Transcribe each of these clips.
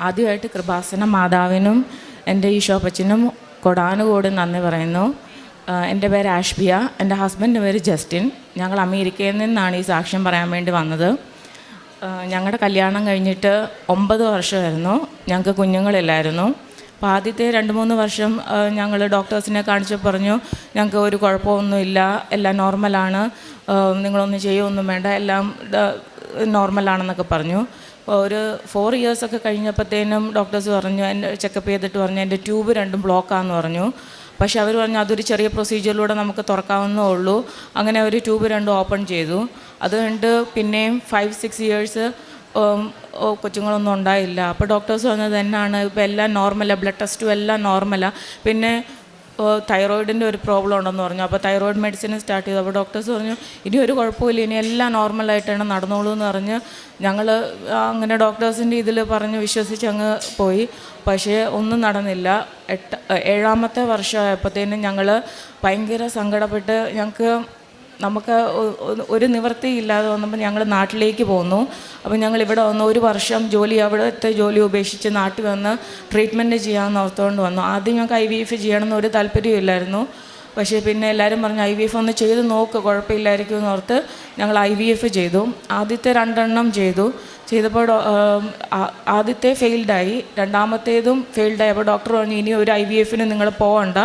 ആദ്യമായിട്ട് കൃപാസന മാതാവിനും എന്റെ ഈശോപ്പച്ചനും കൊടാനുകൂടി നന്ദി പറയുന്നു. എന്റെ പേര് ആഷ്ബിയ എന്റെ ഹസ്ബൻഡിന്റെ പേര് ജസ്റ്റിൻ. ഞങ്ങൾ അമേരിക്കയിൽ നിന്നാണ് ഈ സാക്ഷ്യം പറയാൻ വേണ്ടി വന്നത്. ഞങ്ങളുടെ കല്യാണം കഴിഞ്ഞിട്ട് ഒമ്പത് വർഷമായിരുന്നു. ഞങ്ങൾക്ക് കുഞ്ഞുങ്ങളില്ലായിരുന്നു. അപ്പോൾ ആദ്യത്തെ രണ്ട് മൂന്ന് വർഷം ഞങ്ങൾ ഡോക്ടേഴ്സിനെ കാണിച്ച് പറഞ്ഞു ഞങ്ങൾക്ക് ഒരു കുഴപ്പമൊന്നുമില്ല എല്ലാം നോർമലാണ് നിങ്ങളൊന്നും ചെയ്യുമൊന്നും വേണ്ട എല്ലാം നോർമലാണെന്നൊക്കെ പറഞ്ഞു. ഒരു ഫോർ ഇയേഴ്സൊക്കെ കഴിഞ്ഞപ്പോഴത്തേനും ഡോക്ടേഴ്സ് പറഞ്ഞു എന്റെ ചെക്കപ്പ് ചെയ്തിട്ട് പറഞ്ഞു എന്റെ ട്യൂബ് രണ്ടും ബ്ലോക്കാന്ന് പറഞ്ഞു. പക്ഷേ അവർ പറഞ്ഞു അതൊരു ചെറിയ പ്രൊസീജിയറിലൂടെ നമുക്ക് തുറക്കാവുന്നേ ഉള്ളൂ. അങ്ങനെ അവർ ട്യൂബ് രണ്ടും ഓപ്പൺ ചെയ്തു. അതുകൊണ്ട് പിന്നെയും ഫൈവ് സിക്സ് ഇയേഴ്സ് കൊച്ചുങ്ങളൊന്നും ഉണ്ടായില്ല. അപ്പോൾ ഡോക്ടേഴ്സ് പറഞ്ഞത് എന്നാണ് ഇപ്പോൾ എല്ലാം നോർമലാണ് ബ്ലഡ് ടെസ്റ്റും എല്ലാം നോർമലാണ് പിന്നെ തൈറോയിഡിന്റെ ഒരു പ്രോബ്ലം ഉണ്ടെന്ന് പറഞ്ഞു. അപ്പോൾ തൈറോയിഡ് മെഡിസിൻ സ്റ്റാർട്ട് ചെയ്തു. അപ്പോൾ ഡോക്ടേഴ്സ് പറഞ്ഞു ഇനി ഒരു കുഴപ്പമില്ല ഇനി എല്ലാം നോർമലായിട്ടാണ് നടന്നോളൂ എന്ന് പറഞ്ഞ് ഞങ്ങൾ അങ്ങനെ ഡോക്ടേഴ്സിന്റെ ഇതിൽ പറഞ്ഞ് വിശ്വസിച്ച് അങ്ങ് പോയി. പക്ഷേ ഒന്നും നടന്നില്ല. എട്ട് ഏഴാമത്തെ വർഷമായപ്പോഴത്തേനും ഞങ്ങൾ ഭയങ്കര സങ്കടപ്പെട്ട് ഞങ്ങൾക്ക് നമുക്ക് ഒരു നിവൃത്തി ഒരു നിവൃത്തിയില്ലാതെ വന്നപ്പോൾ ഞങ്ങൾ നാട്ടിലേക്ക് പോന്നു. അപ്പോൾ ഞങ്ങൾ ഇവിടെ വന്ന് ഒരു വർഷം ജോലി അവിടുത്തെ ജോലി ഉപേക്ഷിച്ച് നാട്ടിൽ വന്ന് ട്രീറ്റ്മെന്റ് ചെയ്യാമെന്ന് ഓർത്തുകൊണ്ട് വന്നു. ആദ്യം ഞങ്ങൾക്ക് ഐ വി എഫ് ചെയ്യണമെന്ന് ഒരു താല്പര്യമില്ലായിരുന്നു പക്ഷേ പിന്നെ എല്ലാവരും പറഞ്ഞു ഐ വി എഫ് ഒന്ന് ചെയ്ത് നോക്ക് കുഴപ്പമില്ലായിരിക്കും എന്ന് ഓർത്ത് ഞങ്ങൾ ഐ വി എഫ് ചെയ്തു. ആദ്യത്തെ രണ്ടെണ്ണം ചെയ്തു. ചെയ്തപ്പോൾ ആദ്യത്തെ ഫെയിൽഡായി. രണ്ടാമത്തേതും ഫെയിൽഡായി. അപ്പോൾ ഡോക്ടർ പറഞ്ഞു ഇനി ഒരു ഐ വി എഫിന് നിങ്ങൾ പോകണ്ട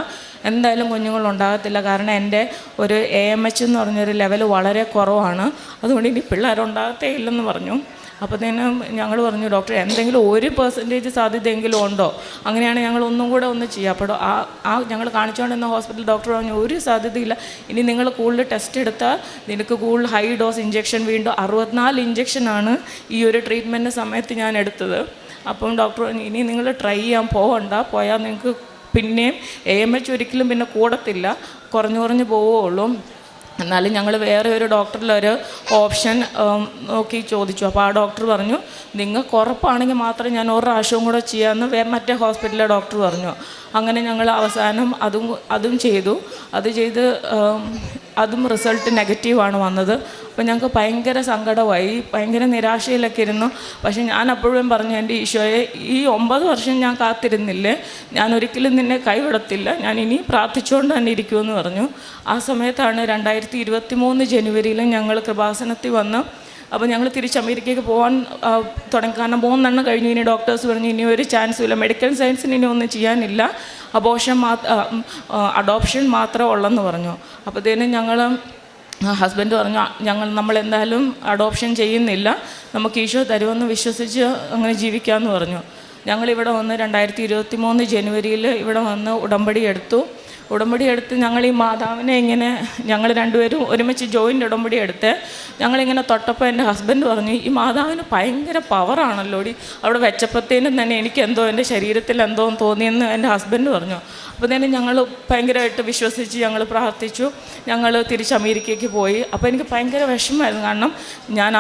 എന്തായാലും കുഞ്ഞുങ്ങളുണ്ടാകത്തില്ല കാരണം എന്റെ ഒരു എ എം എച്ച് എന്ന് പറഞ്ഞൊരു ലെവൽ വളരെ കുറവാണ്. അതുകൊണ്ട് ഇനി പിള്ളേരുണ്ടാകത്തേ ഇല്ലെന്ന് പറഞ്ഞു. അപ്പോഴത്തേനും ഞങ്ങൾ പറഞ്ഞു ഡോക്ടർ എന്തെങ്കിലും ഒരു പെർസെന്റേജ് സാധ്യതയെങ്കിലും ഉണ്ടോ? അങ്ങനെയാണ് ഞങ്ങൾ ഒന്നും കൂടെ ഒന്ന് ചെയ്യുക. അപ്പോൾ ആ ആ ഞങ്ങൾ കാണിച്ചുകൊണ്ടിരുന്ന ഹോസ്പിറ്റൽ ഡോക്ടർ പറഞ്ഞു ഒരു സാധ്യതയില്ല. ഇനി നിങ്ങൾ കൂടുതൽ ടെസ്റ്റ് എടുത്താൽ നിനക്ക് കൂടുതൽ ഹൈ ഡോസ് ഇഞ്ചെക്ഷൻ വീണ്ടും അറുപത്തിനാല് ഇഞ്ചെക്ഷനാണ് ഈ ഒരു ട്രീറ്റ്മെന്റ് സമയത്ത് ഞാൻ എടുത്തത്. അപ്പം ഡോക്ടർ പറഞ്ഞു ഇനി നിങ്ങൾ ട്രൈ ചെയ്യാൻ പോകണ്ട പോയാൽ നിങ്ങൾക്ക് പിന്നെയും എ എം എച്ച് ഒരിക്കലും പിന്നെ കൂടത്തില്ല. കുറഞ്ഞു കുറഞ്ഞ് പോവുകയുള്ളൂ. എന്നാലും ഞങ്ങൾ വേറെ ഒരു ഡോക്ടറിലൊരു ഓപ്ഷൻ നോക്കി ചോദിച്ചു. അപ്പോൾ ആ ഡോക്ടർ പറഞ്ഞു നിങ്ങൾക്ക് ഉറപ്പാണെങ്കിൽ മാത്രം ഞാൻ ഒരു പ്രാവശ്യവും കൂടെ ചെയ്യാമെന്ന് വേ മറ്റേ ഹോസ്പിറ്റലിലെ ഡോക്ടർ പറഞ്ഞു. അങ്ങനെ ഞങ്ങൾ അവസാനം അതും അതും ചെയ്തു. അത് ചെയ്ത് അതും റിസൾട്ട് നെഗറ്റീവാണ് വന്നത്. അപ്പോൾ ഞങ്ങൾക്ക് ഭയങ്കര സങ്കടമായി. ഭയങ്കര നിരാശയിലൊക്കെ ഇരുന്നു. പക്ഷേ ഞാൻ അപ്പോഴും പറഞ്ഞു എന്റെ ഈശോയെ ഈ ഒമ്പത് വർഷം ഞാൻ കാത്തിരുന്നില്ലേ? ഞാൻ ഒരിക്കലും നിന്നെ കൈവിടത്തില്ല. ഞാൻ ഇനി പ്രാർത്ഥിച്ചുകൊണ്ട് തന്നെ ഇരിക്കുമെന്ന് പറഞ്ഞു. ആ സമയത്താണ് രണ്ടായിരത്തി ഇരുപത്തി മൂന്ന് ജനുവരിയിൽ ഞങ്ങൾ കൃപാസനത്തിൽ വന്ന് അപ്പോൾ ഞങ്ങൾ തിരിച്ച് അമേരിക്കയ്ക്ക് പോകാൻ തുടങ്ങി. കാരണം മൂന്നെണ്ണം കഴിഞ്ഞു. ഇനി ഡോക്ടേഴ്സ് പറഞ്ഞു ഇനി ഒരു ചാൻസും ഇല്ല. മെഡിക്കൽ സയൻസിന് ഇനി ഒന്നും ചെയ്യാനില്ല. അബോഷൻ മാ അഡോപ്ഷൻ മാത്രമേ ഉള്ളെന്ന് പറഞ്ഞു. അപ്പോഴത്തേനും ഞങ്ങൾ ഹസ്ബൻഡ് പറഞ്ഞു ഞങ്ങൾ നമ്മൾ എന്തായാലും അഡോപ്ഷൻ ചെയ്യുന്നില്ല. നമുക്ക് ഈശോ തരുമെന്ന് വിശ്വസിച്ച് അങ്ങനെ ജീവിക്കാമെന്ന് പറഞ്ഞു. ഞങ്ങളിവിടെ വന്ന് രണ്ടായിരത്തി ഇരുപത്തി മൂന്ന് ജനുവരിയിൽ ഇവിടെ വന്ന് ഉടമ്പടി എടുത്തു. ഉടമ്പടി എടുത്ത് ഞങ്ങൾ ഈ മാതാവിനെ ഇങ്ങനെ ഞങ്ങൾ രണ്ടുപേരും ഒരുമിച്ച് ജോയിന്റ് ഉടമ്പടി എടുത്ത് ഞങ്ങളിങ്ങനെ തൊട്ടപ്പോൾ എന്റെ ഹസ്ബൻഡ് പറഞ്ഞു ഈ മാതാവിന് ഭയങ്കര പവറാണല്ലോടി അവിടെ വെച്ചപ്പോഴത്തേനും തന്നെ എനിക്ക് എന്തോ എന്റെ ശരീരത്തിൽ എന്തോ തോന്നിയെന്ന് എന്റെ ഹസ്ബൻഡ് പറഞ്ഞു. അപ്പോൾ തന്നെ ഞങ്ങൾ ഭയങ്കരമായിട്ട് വിശ്വസിച്ച് ഞങ്ങൾ പ്രാർത്ഥിച്ചു. ഞങ്ങൾ തിരിച്ച് അമേരിക്കയ്ക്ക് പോയി. അപ്പോൾ എനിക്ക് ഭയങ്കര വിഷമമായിരുന്നു. കാരണം ഞാൻ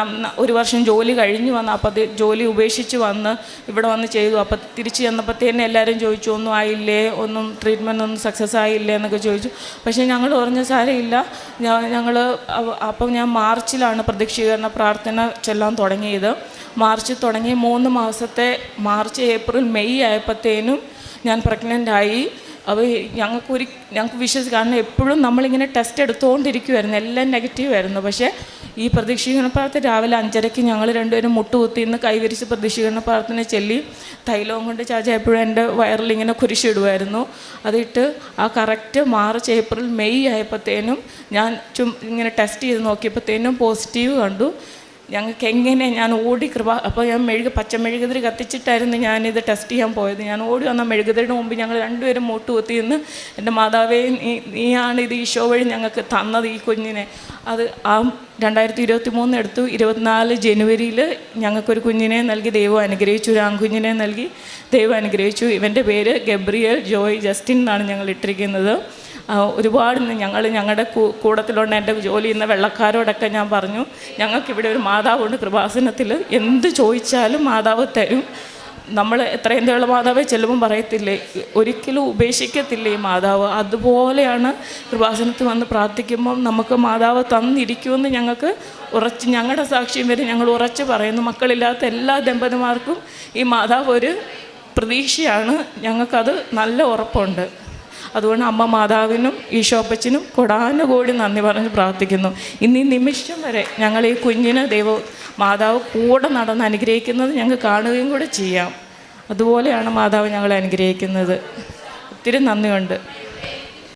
ഒരു വർഷം ജോലി കഴിഞ്ഞ് വന്ന് അപ്പോൾ ജോലി ഉപേക്ഷിച്ച് വന്ന് ഇവിടെ വന്ന് ചെയ്തു. അപ്പോൾ തിരിച്ച് ചെന്നപ്പോഴത്തേനും എല്ലാവരും ചോദിച്ചു ഒന്നും ആയില്ലേ? ഒന്നും ട്രീറ്റ്മെന്റ് ഒന്നും സക്സസ് ആയില്ലേ? എന്നൊക്കെ ചോദിച്ചു. പക്ഷേ ഞങ്ങൾ പറഞ്ഞ സാരമില്ല. ഞങ്ങൾ അപ്പം ഞാൻ മാർച്ചിലാണ് പ്രതീക്ഷീകരണ പ്രാർത്ഥന ചെല്ലാൻ തുടങ്ങിയത്. മാർച്ച് തുടങ്ങി മൂന്ന് മാസത്തെ മാർച്ച് ഏപ്രിൽ മെയ് ആയപ്പോഴത്തേനും ഞാൻ പ്രഗ്നന്റ് ആയി. അപ്പോൾ ഞങ്ങൾക്ക് ഒരു ഞങ്ങൾക്ക് വിശ്വസിച്ച് കാരണം എപ്പോഴും നമ്മളിങ്ങനെ ടെസ്റ്റ് എടുത്തുകൊണ്ടിരിക്കുമായിരുന്നു എല്ലാം നെഗറ്റീവ് ആയിരുന്നു. പക്ഷേ ഈ പ്രതീക്ഷീകരണ പ്രാർത്ഥന രാവിലെ അഞ്ചരയ്ക്ക് ഞങ്ങൾ രണ്ടുപേരും മുട്ടുകുത്തി ഇന്ന് കൈവരിച്ച് പ്രതീക്ഷീകരണ പ്രാർത്ഥന ചെല്ലി തൈലവും കൊണ്ട് ചാച്ച എപ്പോഴും എന്റെ വയറിൽ ഇങ്ങനെ കുരിശിടുമായിരുന്നു അതിട്ട് ആ കറക്റ്റ് മാർച്ച് ഏപ്രിൽ മെയ് ആയപ്പോഴത്തേനും ഞാൻ ചും ഇങ്ങനെ ടെസ്റ്റ് ചെയ്ത് നോക്കിയപ്പോഴത്തേനും പോസിറ്റീവ് കണ്ടു. ഞങ്ങൾക്ക് എങ്ങനെ ഞാൻ ഓടി കൃപ അപ്പോൾ ഞാൻ മെഴുക പച്ച മെഴുകുതിരി കത്തിച്ചിട്ടായിരുന്നു ഞാനിത് ടെസ്റ്റ് ചെയ്യാൻ പോയത്. ഞാൻ ഓടി വന്ന മെഴുകുതിരിയുടെ മുമ്പ് ഞങ്ങൾ രണ്ടുപേരും മോട്ട് കുത്തി നിന്ന് എന്റെ മാതാവേ നീ നീയാണ് ഇത് ഈശോ വഴി ഞങ്ങൾക്ക് തന്നത് ഈ കുഞ്ഞിനെ. അത് ആ രണ്ടായിരത്തി ഇരുപത്തി മൂന്ന് എടുത്തു. ഇരുപത്തിനാല് ജനുവരിയിൽ ഞങ്ങൾക്കൊരു കുഞ്ഞിനെ നൽകി. ദൈവം അനുഗ്രഹിച്ചു. ഒരു ആൺകുഞ്ഞിനെ നൽകി. ദൈവം അനുഗ്രഹിച്ചു. ഇവന്റെ പേര് ഗബ്രിയൽ ജോയ് ജസ്റ്റിൻ എന്നാണ് ഞങ്ങൾ ഇട്ടിരിക്കുന്നത്. ഒരുപാട് ഞങ്ങൾ ഞങ്ങളുടെ കൂ- കൂടത്തിലുള്ള എന്റെ ജോലി ചെയ്യുന്ന വെള്ളക്കാരോടൊക്കെ ഞാൻ പറഞ്ഞു ഞങ്ങൾക്കിവിടെ ഒരു മാതാവുണ്ട് കൃപാസനത്തിൽ എന്ത് ചോദിച്ചാലും മാതാവ് തരും. നമ്മൾ എത്രയും തേള മാതാവെ ചെല്ലുമ്പം പറയത്തില്ലേ ഒരിക്കലും ഉപേക്ഷിക്കത്തില്ല ഈ മാതാവ്. അതുപോലെയാണ് കൃപാസനത്തിൽ വന്ന് പ്രാർത്ഥിക്കുമ്പം നമുക്ക് മാതാവ് തന്നിരിക്കുമെന്ന് ഞങ്ങൾക്ക് ഉറച്ച് ഞങ്ങളുടെ സാക്ഷ്യം വരെ ഞങ്ങൾ ഉറച്ച് പറയുന്നു. മക്കളില്ലാത്ത എല്ലാ ദമ്പതിമാർക്കും ഈ മാതാവ് ഒരു പ്രതീക്ഷയാണ്. ഞങ്ങൾക്കത് നല്ല ഉറപ്പുണ്ട്. അതുകൊണ്ട് അമ്മ മാതാവിനും ഈശോപ്പച്ചനും കൊടാനുകൂടി നന്ദി പറഞ്ഞ് പ്രാർത്ഥിക്കുന്നു. ഇന്ന് ഈ നിമിഷം വരെ ഞങ്ങൾ ഈ കുഞ്ഞിന് ദൈവ മാതാവ് കൂടെ നടന്ന് അനുഗ്രഹിക്കുന്നത് ഞങ്ങൾ കാണുകയും കൂടെ ചെയ്യാം. അതുപോലെയാണ് മാതാവ് ഞങ്ങളെ അനുഗ്രഹിക്കുന്നത്. ഒത്തിരി നന്ദിയുണ്ട്.